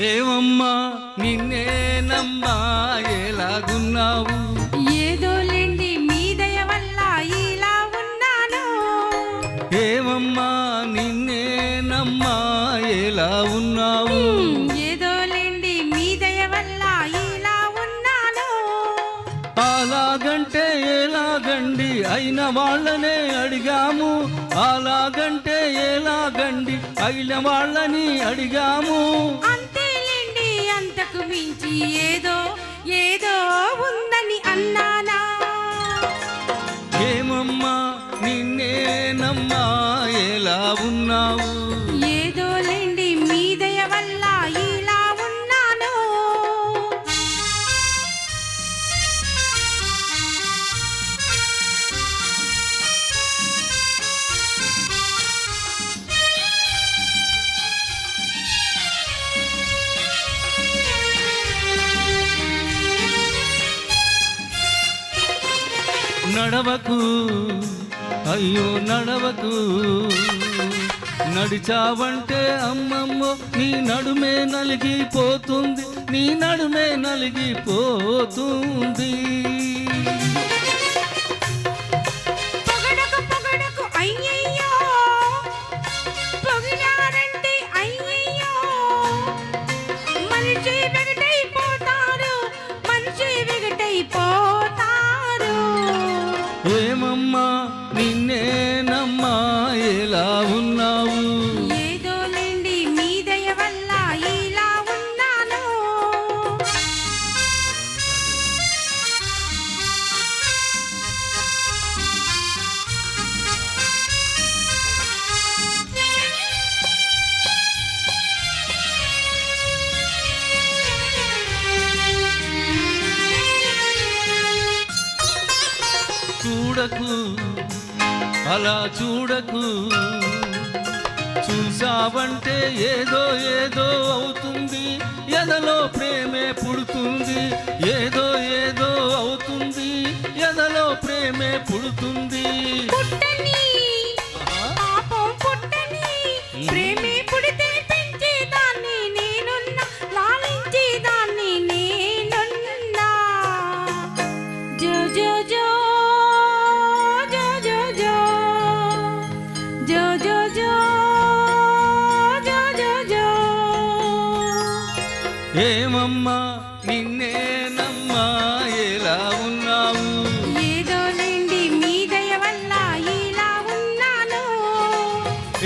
ఏమమ్మా నిన్నేనమ్మా ఎలాగున్నావు? ఏదోలేండి మీ దయ వల్ల ఇలా ఉన్నాను. ఏమమ్మా నిన్నేనమ్మా ఎలా ఉన్నావు? హ్మ్, ఏదోలేండి మీ దయ వల్ల ఇలా ఉన్నాను. అలాగంటే ఎలాగండి అయిన వాళ్ళనే అడిగాము. అలాగంటే ఎలాగండి అయిన వాళ్ళని అడిగాము. అంతకు మించి ఏదో ఏదో ఉందని అన్నానా? ఏమమ్మా నిన్నేనమ్మా ఎలా ఉన్నావు? నడవకు అయ్యో నడవకు. నడిచావంటే అమ్మమ్మో నీ నడుమే నలిగిపోతుంది నీ నడుమే నలిగిపోతుంది. చూడకు అలా చూడకు. చూసావంటే ఏదో ఏదో అవుతుంది. ఎదలో ప్రేమే పుడుతుంది. ఏదో ఏదో అవుతుంది. ఎదలో ప్రేమే పుడుతుంది. ఏమమ్మా నిన్నేనమ్మా ఎలా ఉన్నావు? ఏదోలేండి మీ దయ వల్ల ఇలా ఉన్నాను.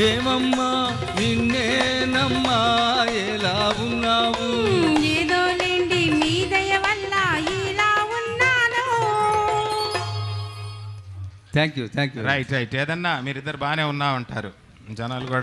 ఏమమ్మా నిన్నేనమ్మా ఎలా ఉన్నావు? హ్మ్, ఏదోలేండి మీ దయ వల్ల ఇలా ఉన్నాను. Thank you thank you right right ఏదన్నా మీరిద్దరు బాగానే ఉన్నా ఉంటారు జనాలు కూడా